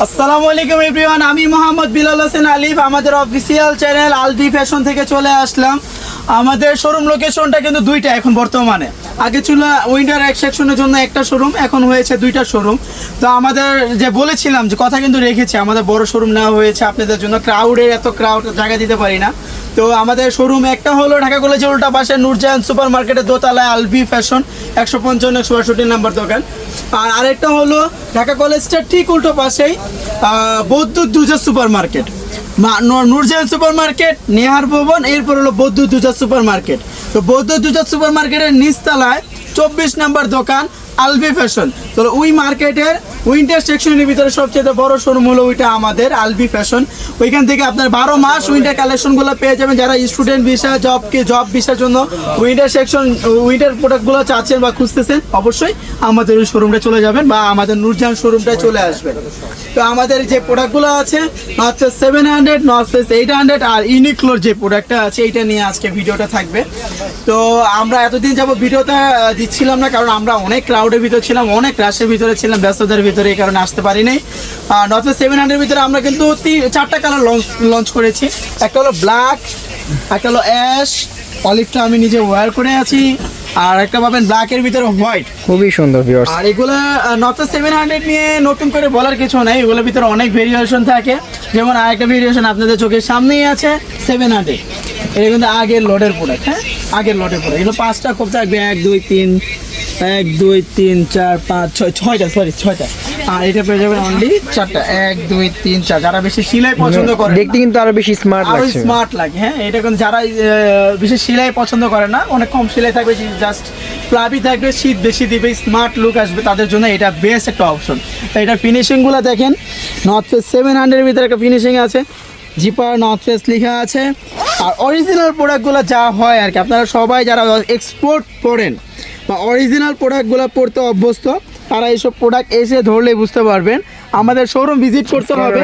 আসসালামু আলাইকুম এভরিওয়ান, আমি মোহাম্মদ বিলাল হোসেন আলিফ, আমাদের অফিসিয়াল চ্যানেল আলদি ফ্যাশন থেকে চলে আসলাম। আমাদের শোরুম লোকেশনটা কিন্তু দুইটা এখন বর্তমানে। আগে ছিল উইন্টার এক সেকশনের জন্য একটা শোরুম এখন হয়েছে দুইটা শোরুম তো আমাদের যে বলেছিলাম যে কথা কিন্তু রেখেছি, আমাদের বড় শোরুম নেওয়া হয়েছে, আপনাদের জন্য ক্রাউডের এত ক্রাউড জায়গা দিতে পারি না। তো আমাদের শোরুম একটা হলো ঢাকা কলেজের উল্টা পাশে নূরজাহান সুপার মার্কেটের দোতলায় আলভি ফ্যাশন একশো পঞ্চান্ন বাষট্টি নাম্বার দোকান। আর আরেকটা হলো ঢাকা কলেজটার ঠিক উল্টো পাশেই বৌদ্ধ দুজা super market Nurjahan super market নেহার ভবন, এরপর হলো বৌদ্ধ দুজা সুপার মার্কেট তো বৌদ্ধ দুজা সুপার মার্কেটের নিচতলায় চব্বিশ নাম্বার দোকান আলবি ফ্যাশন তো ওই মার্কেটের উইন্টার সেকশনের ভিতরে সবচেয়ে বড় শোরুম হলো ওইটা আমাদের আলবি ফ্যাশন ওইখান থেকে আপনার বারো মাস উইন্টার কালেকশনগুলো পেয়ে যাবেন যারা স্টুডেন্ট ভিসা জবকে জব ভিসার জন্য উইন্টার সেকশন উইন্টার প্রোডাক্টগুলো চাচ্ছেন বা খুঁজতেছেন, অবশ্যই আমাদের ওই শোরুমটা চলে যাবেন বা আমাদের নূরজাহান শোরুমটায় চলে আসবেন। তো আমাদের যে প্রোডাক্টগুলো আছে North seven hundred North eight hundred আর ইউনিক্লোর যে প্রোডাক্টটা আছে, এইটা নিয়ে আজকে ভিডিওটা থাকবে। তো আমরা এতদিন যাব ভিডিওটা দিচ্ছিলাম না কারণ আমরা অনেক ক্রাউডের ভিতরে ছিলাম অনেক রাশের ভিতরে ছিলাম ব্যস্ততার ভিতরে এই কারণে আসতে পারিনি। নর্থ সেভেন হান্ড্রেড ভিতরে আমরা কিন্তু তিন- চারটা কালার লঞ্চ লঞ্চ করেছি। একটা হলো ব্ল্যাক একটা হলো অ্যাশ অলিভটা আমি নিজে ওয়্যার করে আছি আর একটা পাবেন ব্ল্যাকের ভিতরে হোয়াইট খুবই সুন্দর ভিউয়ার্স আর এগুলো নট সেভেন হান্ড্রেড নিয়ে নতুন করে বলার কিছু নেই এগুলোর ভিতরে অনেক ভেরিয়েশন থাকে। যেমন আরেকটা ভেরিয়েশন আপনাদের চোখের সামনেই আছে সেভেন হান্ড্রেড এটা কিন্তু আগের লোডের প্রোডাক্ট হ্যাঁ? আগের লোডের প্রোডাক্ট এগুলো পাঁচটা খুব থাকবে এক দুই তিন এক দুই তিন চার পাঁচ ছয় ছয়টা সরি ছয়টা। আর এটা পেয়ে যাবেন অনলি চারটা। এক দুই তিন চার। যারা বেশি সিলাই পছন্দ করে দেখতে কিন্তু আরও বেশি স্মার্ট আরও স্মার্ট লাগে হ্যাঁ? এটা কিন্তু যারা বেশি সেলাই পছন্দ করে না অনেক কম সেলাই থাকবে জাস্ট প্লাবি থাকবে শীত বেশি দিবে স্মার্ট লুক আসবে তাদের জন্য এটা বেস্ট একটা অপশন তো এটার ফিনিশিংগুলো দেখেন নর্থ ফেস সেভেন হান্ড্রেডের ভিতরে একটা ফিনিশিং আছে। জিপার নর্থ ফেস লেখা আছে। আর অরিজিনাল প্রোডাক্টগুলো যা হয় আর কি আপনারা সবাই যারা এক্সপোর্ট করেন বা অরিজিনাল প্রোডাক্টগুলো পড়তে অভ্যস্ত তারা এইসব প্রোডাক্ট এসে ধরলেই বুঝতে পারবেন। আমাদের শোরুম ভিজিট করতে হবে।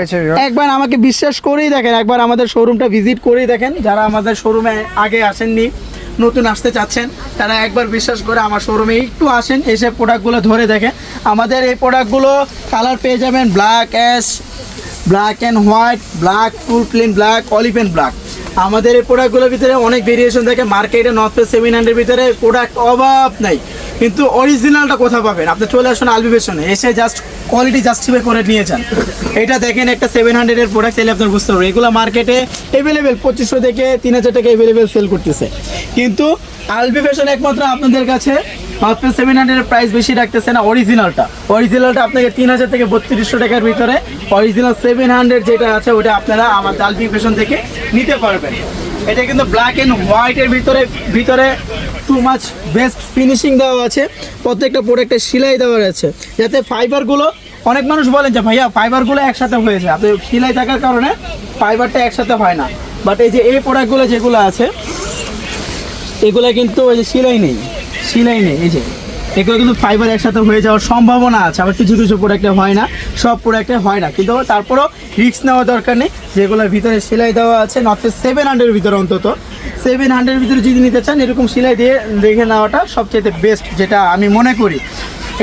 একবার আমাকে বিশ্বাস করেই দেখেন একবার আমাদের শোরুমটা ভিজিট করেই দেখেন। যারা আমাদের শোরুমে আগে আসেননি নতুন আসতে চাচ্ছেন তারা একবার বিশ্বাস করে আমার শোরুমে একটু আসেন এসে প্রোডাক্টগুলো ধরে দেখেন। আমাদের এই প্রোডাক্টগুলো কালার পেয়ে যাবেন black ash black and white black full plain black olive and black আমাদের এই প্রোডাক্টগুলোর ভিতরে অনেক ভেরিয়েশন থাকে। মার্কেটে নর্থ সেভেন হান্ড্রেড ভিতরে প্রোডাক্ট অভাব নাই। কিন্তু অরিজিনালটা কোথাও পাবেন? আপনি চলে আসুন আলবিবেশনে এসে জাস্ট কোয়ালিটি জাস্টিফাই করে নিয়ে যান। এটা দেখেন একটা সেভেন হান্ড্রেডের প্রোডাক্ট তাহলে আপনার বুঝতে পারবেন এগুলো মার্কেটে অ্যাভেলেবেল পঁচিশশো থেকে তিন হাজার টাকা অ্যাভেলেবেল সেল করতেছে। কিন্তু আলবি একমাত্র আপনাদের কাছে মাত্র সেভেন হান্ড্রেডের প্রাইস বেশি রাখতেছে না অরিজিনালটা অরিজিনালটা আপনাকে তিন হাজার থেকে বত্রিশশো টাকার ভিতরে অরিজিনাল সেভেন হান্ড্রেড যেটা আছে ওটা আপনারা আমার আলবি ফ্যাশন থেকে নিতে পারবেন। এটা কিন্তু ব্ল্যাক অ্যান্ড হোয়াইটের ভিতরে ভিতরে টু মাচ বেস্ট ফিনিশিং দেওয়া আছে। প্রত্যেকটা প্রোডাক্টে সেলাই দেওয়া আছে যাতে ফাইবারগুলো অনেক মানুষ বলেন যে, ভাইয়া ফাইবারগুলো একসাথে হয়েছে আপনি সেলাই থাকার কারণে ফাইবারটা একসাথে হয় না। বাট এই যে এই প্রোডাক্টগুলো যেগুলো আছে, এগুলো কিন্তু ওই যে সেলাই নেই। সেলাই নেই এই যে এগুলো কিন্তু ফাইবার একসাথে হয়ে যাওয়ার সম্ভাবনা আছে। আবার কিছু কিছু প্রোডাক্টে হয় না সব প্রোডাক্টে হয় না। কিন্তু তারপরও রিস্ক নেওয়া দরকার নেই। যেগুলোর ভিতরে সেলাই দেওয়া আছে নট সেভেন হান্ড্রেডের ভিতরে অন্তত। সেভেন হান্ড্রেডের ভিতরে যদি নিতে চান এরকম সেলাই দিয়ে দেখে নেওয়াটা সবচেয়ে বেস্ট যেটা আমি মনে করি।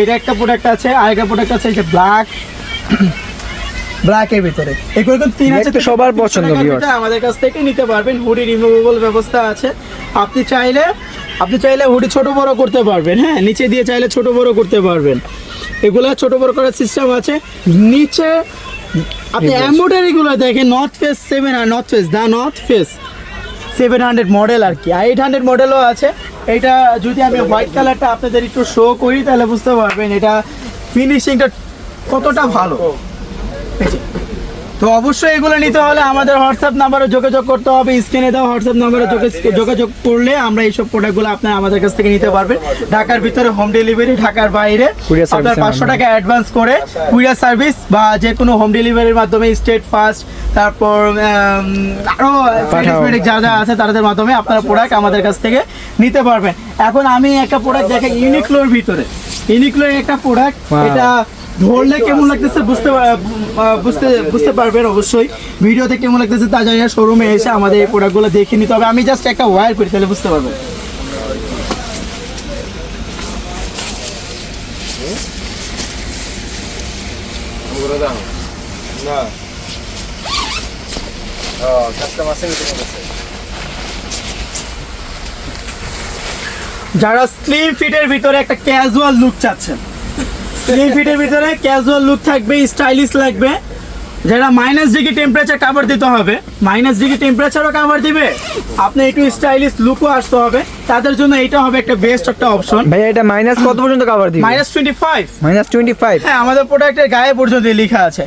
এটা একটা প্রোডাক্ট আছে আরেকটা প্রোডাক্ট আছে এই যে ব্ল্যাক ব্ল্যাকের ভিতরে। এগুলো কিন্তু তিন হাজার সবার পছন্দ। আমাদের কাছ থেকে নিতে পারবেন। হুডি রিমুভেবল ব্যবস্থা আছে। আপনি চাইলে আপনি চাইলে হুডি ছোট বড় করতে পারবেন হ্যাঁ? নিচে দিয়ে চাইলে ছোট বড় করতে পারবেন। এগুলো ছোট বড় করার সিস্টেম আছে। নিচে আপনি এম্বোডারিগুলো দেখেন North Face seven R North Face the North Face seven hundred model আর কি। এইট হান্ড্রেড মডেলও আছে। এটা যদি আমি হোয়াইট কালারটা আপনাদের একটু শো করি তাহলে বুঝতে পারবেন এটা ফিনিশিংটা কতটা ভালো। তো অবশ্যই এগুলো নিতে হলে আমাদের হোয়াটসঅ্যাপ নাম্বারে যোগাযোগ করতে হবে স্ক্রিনে দেওয়া হোয়াটসঅ্যাপ নাম্বারে যোগাযোগ করলে আমরা এইসব প্রোডাক্টগুলো আপনার আমাদের কাছ থেকে নিতে পারবেন। ঢাকার ভিতরে হোম ডেলিভারি ঢাকার বাইরে। আপনার পাঁচশো টাকা অ্যাডভান্স করে কুরিয়ার সার্ভিস বা যে কোনো হোম ডেলিভারির মাধ্যমে স্টেট ফাস্ট তারপর আরও। যা যা আছে তাদের মাধ্যমে আপনারা প্রোডাক্ট আমাদের কাছ থেকে নিতে পারবেন। এখন আমি একটা প্রোডাক্ট দেখে ইউনিক্লোর ভিতরে। ইউনিক্লোর একটা প্রোডাক্ট এটা ধরলে কেমন লাগতেছে বুঝতে বুঝতে বুঝতে পারবেন অবশ্যই। ভিডিওতে কেমন লাগতেছে তা জানি শোরুমে এসে আমাদের এই প্রোডাক্টগুলো দেখে নিতে হবে। আমি জাস্ট একটা ওয়্যার করি তাহলে বুঝতে পারবেন। না। যারা স্লিম ফিটের ভিতরে একটা ক্যাজুয়াল লুক চাচ্ছেন স্লিম ফিটের ভিতরে ক্যাজুয়াল লুক থাকবে স্টাইলিশ লাগবে। যারা মাইনাস ডিগ্রি টেম্পারেচার কাভার দিতে হবে। মাইনাস ডিগ্রি টেম্পারেচারও কাভার দিবে। আপনি একটু স্টাইলিশ লুকও আসতে হবে। তাদের জন্য এটা হবে একটা বেস্ট একটা অপশন ভাইয়া এটা মাইনাস কত পর্যন্ত কভার দিবে? Minus twenty five minus twenty five হ্যাঁ আমাদের প্রোডাক্টের গায়ে পর্যন্ত লেখা আছে।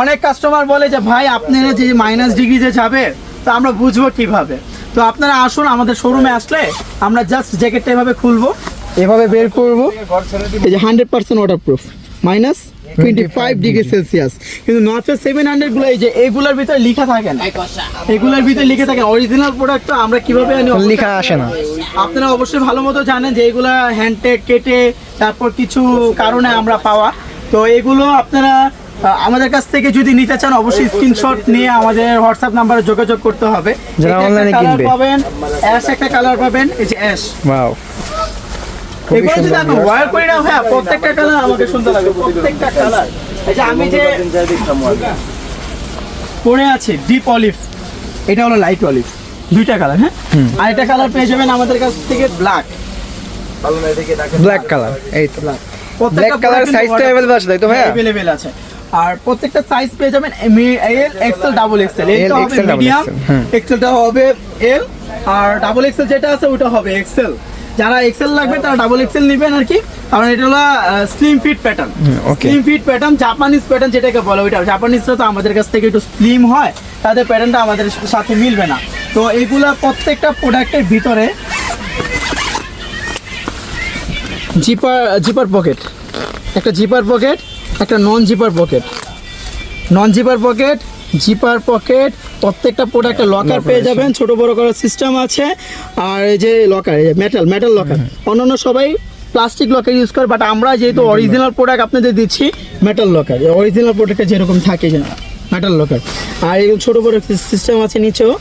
অনেক কাস্টমার বলে যে ভাই আপনারা যে মাইনাস ডিগ্রি যে যাবে তো আমরা বুঝব কীভাবে? তো আপনারা আসুন আমাদের শোরুমে আসলে আমরা জাস্ট জ্যাকেটটা এভাবে খুলবো। এভাবে বের করব। এই যে hundred percent waterproof minus twenty five degree Celsius কিন্তু নর্থ সেভেন হান্ড্রেডগুলো এই যে এইগুলোর ভিতরে লিখা থাকে না। এগুলোর ভিতরে লিখে থাকে অরিজিনাল প্রোডাক্ট আমরা কীভাবে আনি? লেখা আসে না। আপনারা অবশ্যই ভালো মতো জানেন যে এগুলা হ্যান্ডটেক কেটে তারপর কিছু কারণে আমরা পাওয়া। তো এগুলো আপনারা আমাদের কাছ থেকে যদি নিতে চান অবশ্যই স্ক্রিনশট নিয়ে আমাদের হোয়াটসঅ্যাপ নাম্বারে যোগাযোগ করতে হবে। যারা colour কিনবে। পাবেন অ্যাশ একটা কালার পাবেন এই যে অ্যাশ ওয়াও এগুলো যদি আমি ওয়্যার করি না ভাইয়া প্রত্যেকটা কালার আমাকে সুন্দর লাগে প্রত্যেকটা কালার এই যে আমি যে দিন যাই দেখতাম আগে পরে আছি ডিপ অলিভ এটা হলো লাইট অলিভ দুইটা কালার হ্যাঁ? আর একটা কালার পেয়ে যাবেন আমাদের কাছ থেকে ব্ল্যাক ব্ল্যাক কালার এই তো। ব্ল্যাক কালার সাইজটা অ্যাভেলেবল আছে তাই তো আছে। আর প্রত্যেকটা সাইজ পেয়ে যাবেন এল এক্সেল ডাবল এক্সেল এটা হবে মিডিয়াম এক্সেলটা হবে এল আর ডাবল এক্সেল যেটা আছে ওটা হবে এক্সেল যারা এক্সেল লাগবে তারা ডাবল এক্সেল নেবেন আর কি। কারণ এটা হলো slim fit pattern slim fit pattern Japanese pattern যেটাকে বলে ওইটা। জাপানিজরা তো আমাদের কাছ থেকে একটু স্লিম হয় তাদের প্যাটার্নটা আমাদের সাথে মিলবে না। তো এগুলা প্রত্যেকটা প্রোডাক্টের ভিতরে জিপার জিপার পকেট একটা জিপার পকেট একটা non zipper pocket non zipper pocket zipper pocket প্রত্যেকটা প্রোডাক্টে লকার পেয়ে যাবেন। ছোট বড় করার সিস্টেম আছে। আর এই যে লকার এই যে মেটাল মেটাল লকার অন্যান্য সবাই প্লাস্টিক লকার ইউজ করে বাট আমরা যেহেতু অরিজিনাল প্রোডাক্ট আপনাদের দিচ্ছি মেটাল লকার অরিজিনাল প্রোডাক্টে যেরকম থাকে যে মেটাল লকার আর এই ছোট বড় সিস্টেম আছে নিচেও।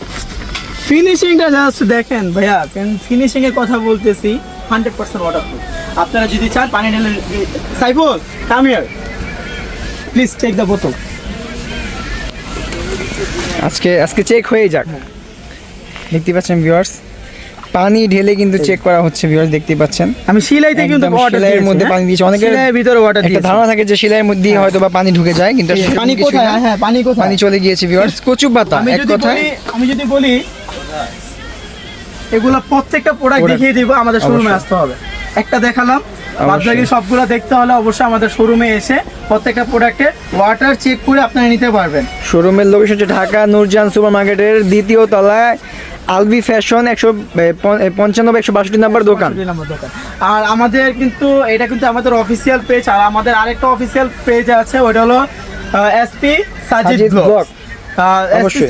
ফিনিশিংটা জাস্ট দেখেন ভাইয়া ফিনিশিং এর কথা বলতেছি হান্ড্রেড পার্সেন্ট ওয়াটারপ্রুফ আপনারা যদি চান পানি ঢেলে Saiful come here please take the বোতল আজকে আজকে চেক হয়ে যাক। দেখতে পাচ্ছেন ভিউয়ার্স পানি ঢেলে কিন্তু চেক করা হচ্ছে ভিউয়ার্স দেখতে পাচ্ছেন? আমি সিলাইতে কিন্তু একদম ওয়াটার সেলাইয়ের মধ্যে পানি দিয়েছে। সিলাইয়ের ভিতরে ওয়াটার দিয়েছে। ধারণা থাকে যে সেলাইয়ের মধ্যে দিয়ে হয়তো বা পানি ঢুকে যায় কিন্তু পানি কোথায়? না। হ্যাঁ পানি কোথায়? পানি চলে গিয়েছে ভিউয়ার্স কচু পাতা আমি এক যদি কথায়। বলি আমি যদি বলি এগুলো প্রত্যেকটা প্রোডাক্ট দেখিয়ে দিব আমাদের শোরুমে আসতে হবে। একটা দেখালাম বাদবাকি সবগুলো দেখতে হলে অবশ্যই আমাদের শোরুমে এসে প্রত্যেকটা প্রোডাক্টে ওয়াটার চেক করে আপনারা নিতে পারবেন। শোরুমের লোকেশন হচ্ছে ঢাকা নূরজাহান সুপার মার্কেটের দ্বিতীয় তলায় আলবি ফ্যাশন একশো পঞ্চানব্বই একশো বাষট্টি নাম্বার দোকান। আর আমাদের কিন্তু এটা কিন্তু আমাদের অফিসিয়াল পেজ আর আমাদের আরেকটা অফিসিয়াল পেজ আছে ওটা হলো SP Sajid blog.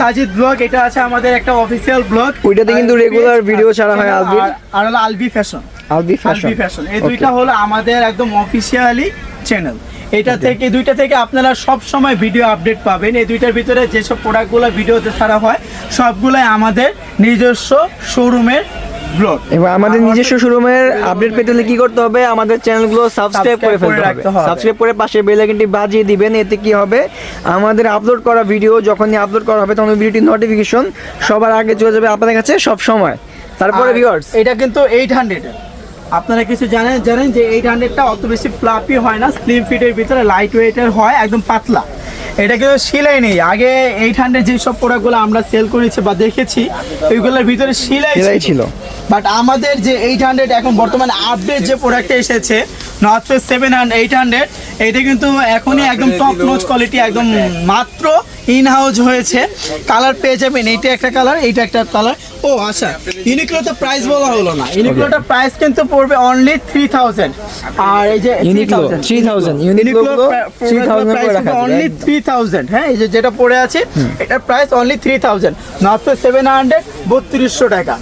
Sajid blog এটা আছে আমাদের একটা অফিসিয়াল ব্লগ ওইটাতে কিন্তু রেগুলার ভিডিও ছাড়া হয় আলবির। আর হলো Albi fashion Albi fashion fashion এই দুইটা হলো আমাদের একদম অফিসিয়ালি চ্যানেল এটা থেকে দুইটা থেকে আপনারা সব সময় ভিডিও আপডেট পাবেন। এই দুইটার ভিতরে যেসব প্রোডাক্টগুলো ভিডিওতে ছাড়া হয় সবগুলাই আমাদের নিজস্ব শোরুমের ব্লগ এবার আমাদের নিজস্ব শোরুমের আপডেট পেতে হলে কি করতে হবে? আমাদের চ্যানেলগুলো সাবস্ক্রাইব করে ফেলতে হবে। সাবস্ক্রাইব করে পাশে বেল আইকনটি বাজিয়ে দিবেন এতে কি হবে? আমাদের আপলোড করা ভিডিও যখনই আপলোড করা হবে তখন ভিডিওটির নোটিফিকেশন সবার আগে চলে যাবে আপনাদের কাছে সব সময়। তারপরে ভিউয়ার্স এটা কিন্তু এইট হান্ড্রেড আপনারা কিছু জানেন জানেন যে এইট হান্ড্রেডটা অত বেশি ফ্লাপি হয় না স্লিম ফিটের ভিতরে লাইট ওয়েটের হয় একদম পাতলা। এটা কিন্তু সিলাই নেই। আগে এইট হান্ড্রেড যেসব প্রোডাক্টগুলো আমরা সেল করেছি বা দেখেছি ওইগুলোর ভিতরে সিলাই ছিল। বাট আমাদের যে এইট হান্ড্রেড এখন বর্তমানে আপডেট যে প্রোডাক্টটা এসেছে North Face seven hundred eight hundred এটা কিন্তু এখনই একদম টপ নোচ কোয়ালিটি একদম মাত্র ইন হাউস হয়েছে। কালার পেয়ে যাবেন এইটা একটা কালার এইটা একটা কালার ও আচ্ছা ইউনিক্লোতে প্রাইস বলা হলো না। ইউনিক্লোটা প্রাইস কিন্তু পড়বে অনলি থ্রি থাউজেন্ড আর এই যে 3000 Uniqlo গুলো 3000 করে অনলি থ্রি থাউজেন্ড হ্যাঁ এই যে যেটা পড়ে আছে এটার price only three thousand North seven hundred বত্রিশশো টাকা।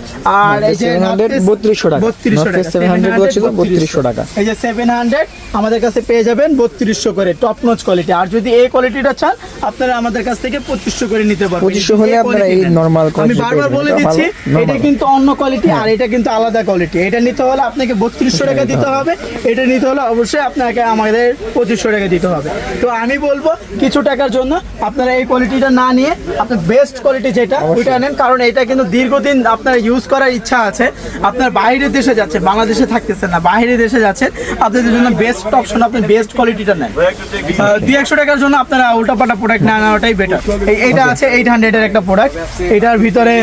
আর এই যে 700 3200 টাকা। বত্রিশশো টাকা। Face 700 গুলো ছিল 3200 টাকা। এই যে সেভেন হান্ড্রেড আমাদের কাছে পেয়ে যাবেন বত্রিশশো করে টপ নচ কোয়ালিটি আর যদি এই কোয়ালিটিটা চান আপনারা আমাদের কাছ থেকে পঁচিশশো করে নিতে পারবেন। 2500 হলে আপনারা এই quality আমি বারবার বলে দিচ্ছি এটা কিন্তু অন্য কোয়ালিটি আর এটা কিন্তু আলাদা কোয়ালিটি এটা নিতে হলে আপনাকে বত্রিশশো টাকা দিতে হবে। এটা নিতে হলে অবশ্যই আপনাকে আমাদের পঁচিশশো টাকা দিতে হবে। তো আমি বলব কিছু টাকার জন্য আপনারা এই কোয়ালিটিটা না নিয়ে আপনার বেস্ট কোয়ালিটি যেটা ওইটা নেন। কারণ এটা কিন্তু দীর্ঘদিন আপনার ইউজ করার ইচ্ছা আছে। আপনার বাইরের দেশে যাচ্ছে বাংলাদেশে থাকতেছেন না বাইরের দেশে যাচ্ছেন আপনাদের জন্য বেস্ট অপশন আপনি বেস্ট কোয়ালিটিটা নেন। দুই একশো টাকার জন্য আপনারা উল্টাপাল্টা প্রোডাক্ট না নেওয়াটাই বেটার এইটা আছে এইট হান্ড্রেডের একটা প্রোডাক্ট এটার ভিতরে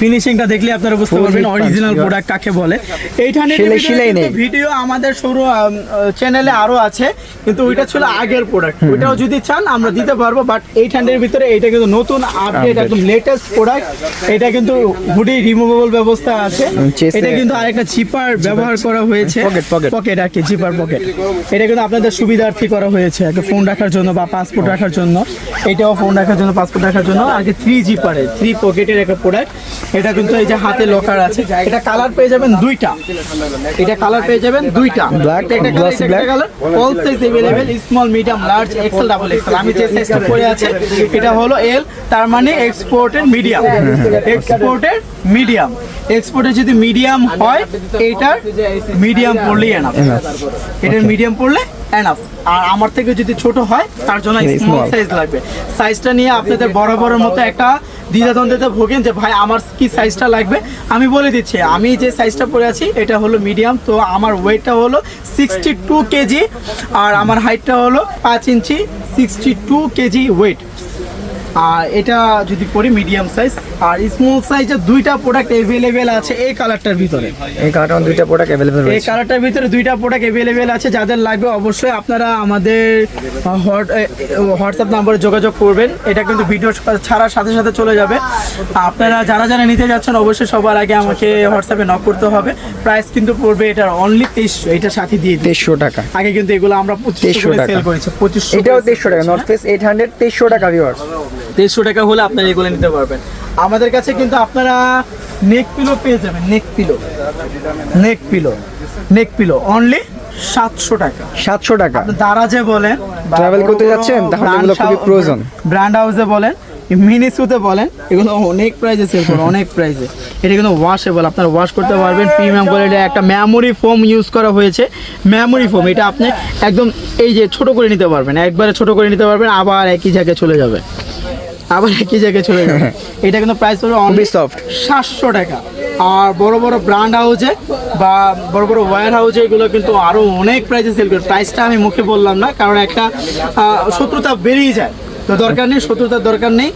ফিনিশিংটা দেখলে আপনারা বুঝতে পারবেন অরিজিনাল প্রোডাক্ট কাকে বলে। এইট নেই। ভিডিও আমাদের সরু চ্যানেলে আরও আছে কিন্তু ওইটা ছিল আগের প্রোডাক্ট ওইটাও যদি চান আমরা দিতে পারব বাট এইট হান্ড্রেড ভিতরে এটা কিন্তু নতুন আপডেট একদম লেটেস্ট প্রোডাক্ট এটা কিন্তু হুডি রিমুভেবল ব্যবস্থা আছে। এটা কিন্তু আরেকটা চিপার ব্যবহার করা হয়েছে. পকেট আর কি জিপার পকেট এটা কিন্তু আপনাদের সুবিধার্থী করা হয়েছে একটা ফোন রাখার জন্য বা পাসপোর্ট রাখার জন্য। এটাও ফোন রাখার জন্য পাসপোর্ট রাখার জন্য। আর কি থ্রি জিপারের থ্রি পকেটের একটা প্রোডাক্ট এটা কিন্তু এই যে হাতে লকার আছে এটা কালার পেয়ে যাবেন দুইটা এটা কালার পেয়ে যাবেন দুইটা Black, এটা একটা glossy black. Colour all size available small medium large XL double XL আমি যে সাইজটা পরে আছে এটা হলো এল তার মানে এক্সপোর্টের মিডিয়াম এক্সপোর্টের মিডিয়াম এক্সপোর্টে যদি মিডিয়াম হয় এইটার মিডিয়াম পড়লেই এনাফ এটার মিডিয়াম পড়লে এনাফ আর আমার থেকে যদি ছোট হয় তার জন্য স্মল সাইজ লাগবে। সাইজটা নিয়ে আপনাদের বড় বড় মতো একটা দ্বিধাদ্বন্দ্বিতে ভোগেন যে ভাই আমার কি সাইজটা লাগবে? আমি বলে দিচ্ছি আমি যে সাইজটা পরে আছি এটা হলো মিডিয়াম তো আমার ওয়েটটা হলো সিক্সটি টু কেজি আর আমার হাইটটা হলো পাঁচ inch sixty two KG weight আর এটা যদি পরি মিডিয়াম সাইজ আর স্মল সাইজের দুইটা প্রোডাক্ট অ্যাভেলেবেল আছে এই কালারটার ভিতরে। এই কার্টন দুইটা প্রোডাক্ট অ্যাভেলেবল এই কালারটার ভিতরে দুইটা প্রোডাক্ট অ্যাভেলেবেল আছে যাদের লাগবে অবশ্যই আপনারা আমাদের হোয়াটসঅ্যাপ নাম্বারে যোগাযোগ করবেন। এটা কিন্তু ভিডিও ছাড়ার সাথে সাথে চলে যাবে। আপনারা যারা যারা নিতে যাচ্ছেন অবশ্যই সবার আগে আমাকে হোয়াটসঅ্যাপে নক করতে হবে। প্রাইস কিন্তু পড়বে এটার অনলি তেইশশো এটা সাথে দিয়ে তেইশশো টাকা। আগে কিন্তু এগুলো আমরা 2300 টাকা। সেল করেছি পঁচিশশো এটাও তেইশশো টাকা নর্থ ফেস এইট হান্ড্রেড তেইশশো টাকা ভিউয়ার্স দেড়শো টাকা হলে আপনারা এগুলো নিতে পারবেন। আমাদের কাছে কিন্তু আপনারা নেক পিলো পেয়ে pillow neck pillow neck pillow only pillow only সাতশো টাকা। সাতশো টাকা। দারাজে বলেন Travel করতে যাচ্ছেন? তাহলে এগুলো খুবই প্রয়োজন। ব্র্যান্ড হাউসে বলেন মিনিসুতে বলেন এগুলো অনেক প্রাইজে সেল করে অনেক প্রাইজে এটা কিন্তু ওয়াশেবল আপনারা ওয়াশ করতে পারবেন প্রিমিয়াম কোয়ালিটির একটা মেমোরি ফোম ইউজ করা হয়েছে। মেমোরি ফোম এটা আপনি একদম এই যে ছোট করে নিতে পারবেন একবারে ছোট করে নিতে পারবেন আবার একই জায়গায় চলে যাবে। আবার একই জায়গায় চলে যাবে এটা কিন্তু প্রাইস পড়বে খুবই অনলি সফট সাতশো টাকা। আর বড় বড় ব্র্যান্ড হাউসে বা বড় বড় ওয়্যার হাউসে এগুলো কিন্তু আরও অনেক প্রাইসে সেল করে। প্রাইসটা আমি মুখে বললাম না কারণ একটা শত্রুতা বেরিয়ে যায়। তো দরকার নেই শত্রুতার দরকার নেই।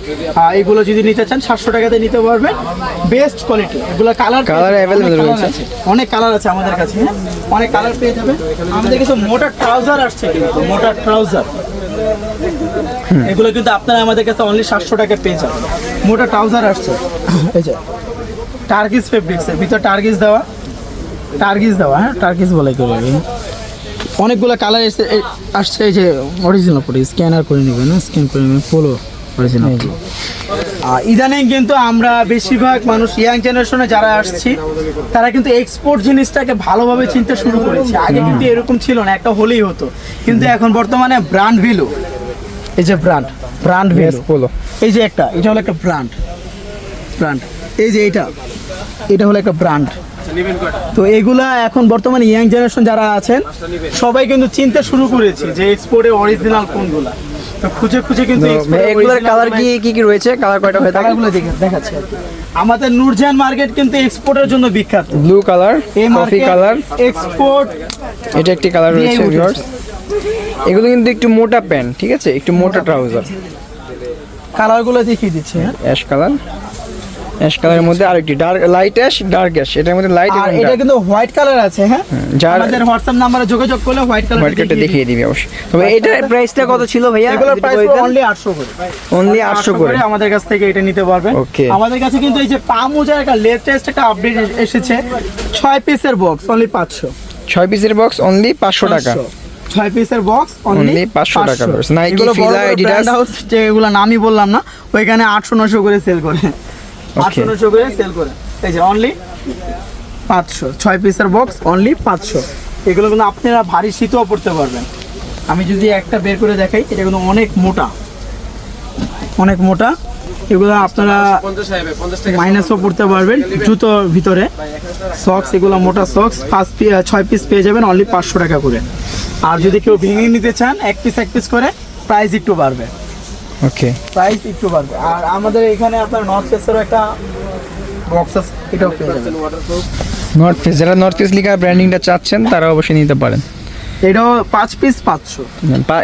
এগুলো যদি নিতে চান সাতশো টাকাতে নিতে পারবেন। বেস্ট কোয়ালিটি এগুলো কালার Colour available রয়েছে। অনেক কালার আছে আমাদের কাছে হ্যাঁ? অনেক কালার পেয়ে যাবেন। আমাদের কিছু মোটা ট্রাউজার আসছে কিন্তু মোটা ট্রাউজার এগুলো কিন্তু আপনারা আমাদের কাছে অনলি সাতশো টাকা পেয়ে যাবেন। মোটা ট্রাউজার আসছে। এই যে টার্কিস ফেব্রিক্সের ভিতর টার্কিস দেওয়া। টার্কিস দেওয়া হ্যাঁ? টার্কিস বলে কেউ অনেকগুলো কালার এসে আসছে এই যে অরিজিনাল পরে স্ক্যানার করে নেবেন স্ক্যান করে নেবেন পোলো অরিজিনাল ইদানিং কিন্তু আমরা বেশিরভাগ মানুষ ইয়াং জেনারেশনে যারা আসছি তারা কিন্তু এক্সপোর্ট জিনিসটাকে ভালোভাবে চিনতে শুরু করেছে। আগে কিন্তু এরকম ছিল না একটা হলেই হতো। কিন্তু এখন বর্তমানে ব্র্যান্ড ভ্যালু এই যে ব্র্যান্ড ব্র্যান্ড ভ্যালু পোলো এই যে একটা এটা হলো একটা ব্র্যান্ড ব্র্যান্ড এই যে এটা এটা হলো একটা ব্র্যান্ড তো এগুলা এখন বর্তমানে ইয়াং জেনারেশন যারা আছেন সবাই কিন্তু চিনতে শুরু করেছে যে এক্সপোর্টের অরিজিনাল কোনগুলা। তো খুঁজে খুঁজে কিন্তু এগুলোর কালার কি কি কি রয়েছে? কালার কয়টা হয়ে থাকে? কালারগুলো দেখে দেখাচ্ছি আমাদের নূরজাহান মার্কেট কিন্তু এক্সপোর্টের জন্য বিখ্যাত। Blue colour coffee colour export এটা একটি কালার রয়েছে। ভিউয়ার্স এগুলো কিন্তু একটু মোটা প্যান্ট ঠিক আছে? একটু মোটা ট্রাউজার কালারগুলো দেখিয়ে দিচ্ছে হ্যাঁ? অ্যাশ কালার অ্যাশ কালারের মধ্যে আরেকটি dark light ash dark ash এটার মধ্যে লাইট আর এটা কিন্তু হোয়াইট কালার আছে হ্যাঁ? যার- আমাদের হোয়াটসঅ্যাপ নাম্বারে যোগাযোগ করলে হোয়াইট কালার মার্কেটে দেখিয়ে দিবি। অবশ্যই। তবে এটার প্রাইসটা কত ছিল ভাইয়া? এগুলোর প্রাইস অনলি 800 করে। অনলি আটশো করে। আমাদের কাছ থেকে এটা নিতে পারবেন Okay. আমাদের কাছে কিন্তু এই যে পামুজার একটা লেটেস্ট একটা আপডেট এসেছে ছয় পিসের বক্স অনলি 500 ছয় পিসের বক্স অনলি পাঁচশো টাকা। ছয় পিসের বক্স Only 500 টাকা পড়ছে। Fila, Adidas। যেগুলো নামই বললাম না ওইখানে আটশো নশো করে সেল করে। আটশো নশো করে সেল করে। এই যে অনলি পাঁচশো। ছয় পিসের বক্স অনলি পাঁচশো। এগুলো কিন্তু আপনারা ভারী শীতও পড়তে পারবেন। আমি যদি একটা বের করে দেখাই এটা কিন্তু অনেক মোটা। অনেক মোটা। এগুলো আপনারা মাইনাসও পড়তে পারবেন জুতোর ভিতরে। সক্স এগুলো মোটা সক্স পাঁচ পি ছয় পিস পেয়ে যাবেন অনলি পাঁচশো টাকা করে। আর যদি কেউ ভেঙে নিতে চান এক পিস এক পিস করে প্রাইস একটু বাড়বে। ওকে প্রাইস একটু বাড়বে। আর আমাদের এখানে আপনার নর্থ ফেসেরও একটা বক্স আছে এটাও পেয়ে যাবেন। নর্থ ফেস যারা নর্থ ফেস লিখা ব্র্যান্ডিংটা চাচ্ছেন তারা অবশ্যই নিতে পারেন। এটাও পাঁচ পিস পাঁচশো।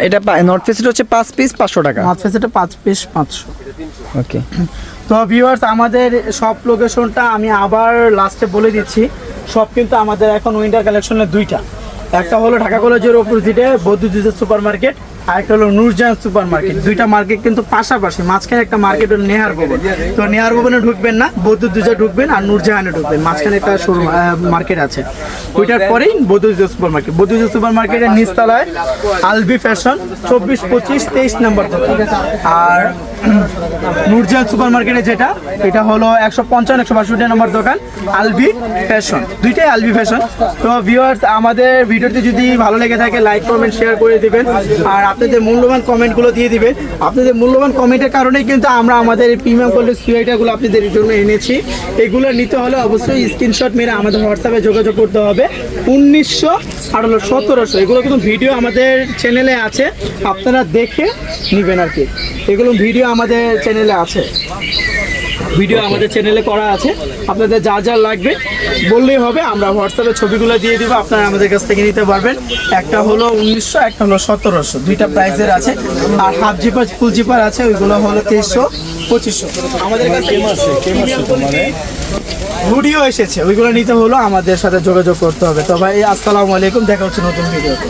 এটা নর্থ ফেসের হচ্ছে পাঁচ পিস পাঁচশো টাকা। নর্থ ফেসেরটা পাঁচ পিস পাঁচশো। ওকে তো ভিউয়ার্স আমাদের সব লোকেশনটা আমি আবার লাস্টে বলে দিচ্ছি। সব কিন্তু আমাদের এখন উইন্টার কালেকশনের দুইটা। একটা হলো ঢাকা কলেজের অপোজিটে বৌদ্ধ সুপার মার্কেট আর একটা হলো নূরজাহান সুপার মার্কেট দুইটা মার্কেট কিন্তু পাশাপাশি, মাঝখানে একটা মার্কেট হলো নেহার ভবন তো নেহার ভবনে ঢুকবেন না, বৌদ্ধ দুজা ঢুকবেন আর নুরজাহানে ঢুকবেন। মাঝখানে একটা শোরুম মার্কেট আছে। ওইটার পরেই বৌদ্ধ সুপার মার্কেট বৌদ্ধ সুপার মার্কেটের নিচতলায় আলবি ফ্যাশন চব্বিশ পঁচিশ, তেইশ নম্বর দোকান আর নূরজাহান সুপার মার্কেটে যেটা, এটা হলো একশো পঞ্চান্ন, একশো বাষট্টি নম্বর দোকান আলবি ফ্যাশন দুইটাই আলবি ফ্যাশন তো ভিউয়ার্স আমাদের ভিডিওতে যদি ভালো লেগে থাকে লাইক কমেন্ট শেয়ার করে দিবেন। আর আপনাদের মূল্যবান কমেন্টগুলো দিয়ে দিবেন। আপনাদের মূল্যবান কমেন্টের কারণেই কিন্তু আমরা আমাদের প্রিমিয়াম কোয়ালিটির সুয়েটারগুলো আপনাদের জন্য এনেছি। এগুলো নিতে হলে অবশ্যই স্ক্রিনশট মেরে আমাদের হোয়াটসঅ্যাপে যোগাযোগ করতে হবে। উনিশশো হলো সতেরোশো, এগুলো কিন্তু ভিডিও আমাদের চ্যানেলে আছে। আপনারা দেখে নেবেন আর কি। এগুলো ভিডিও আমাদের চ্যানেলে আছে। ভিডিও আমাদের চ্যানেলে করা আছে। আপনাদের যা যা লাগবে বললেই হবে আমরা হোয়াটসঅ্যাপে ছবিগুলো দিয়ে দিব আপনারা আমাদের কাছ থেকে নিতে পারবেন। একটা হলো উনিশশো একটা হলো সতেরোশো দুইটা প্রাইসের আছে। আর হাফ জিপার ফুল জিপার আছে ওইগুলো হলো তেইশশো পঁচিশশো। আমাদের কাছে ভিডিও এসেছে ওইগুলো নিতে হলো আমাদের সাথে যোগাযোগ করতে হবে। তো ভাই আসসালামু আলাইকুম দেখা হচ্ছে নতুন ভিডিওতে।